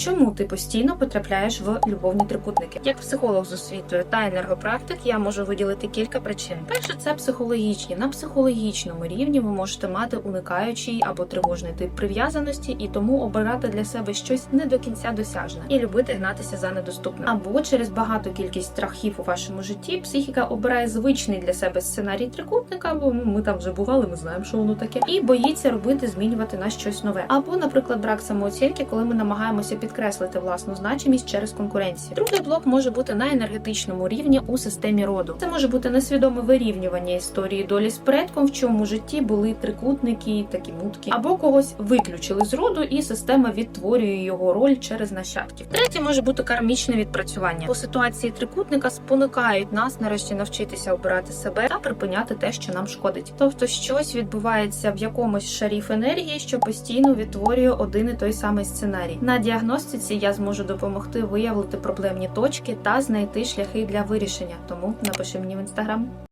Чому ти постійно потрапляєш в любовні трикутники? Як психолог з освітою та енергопрактик, я можу виділити кілька причин. Перше, це психологічні. На психологічному рівні ви можете мати уникаючий або тривожний тип прив'язаності і тому обирати для себе щось не до кінця досяжне і любити гнатися за недоступним. Або через багату кількість страхів у вашому житті психіка обирає звичний для себе сценарій трикутника, бо ну, ми там вже бували, ми знаємо, що воно таке, і боїться робити, змінювати на щось нове. Або, наприклад, брак самооцінки, коли ми намагаємося підкреслити власну значимість через конкуренцію. Другий блок може бути на енергетичному рівні у системі роду. Це може бути несвідоме вирівнювання історії долі з предком, в чому житті були трикутники, такі мутки, або когось виключили з роду, і система відтворює його роль через нащадків. Третє може бути кармічне відпрацювання. По ситуації трикутника спонукають нас нарешті навчитися обирати себе та припиняти те, що нам шкодить. Тобто щось відбувається в якомусь шаріф енергії, що постійно відтворює один і той самий сценарій. На діагностиці я зможу допомогти виявити проблемні точки та знайти шляхи для вирішення. Тому напиши мені в інстаграм.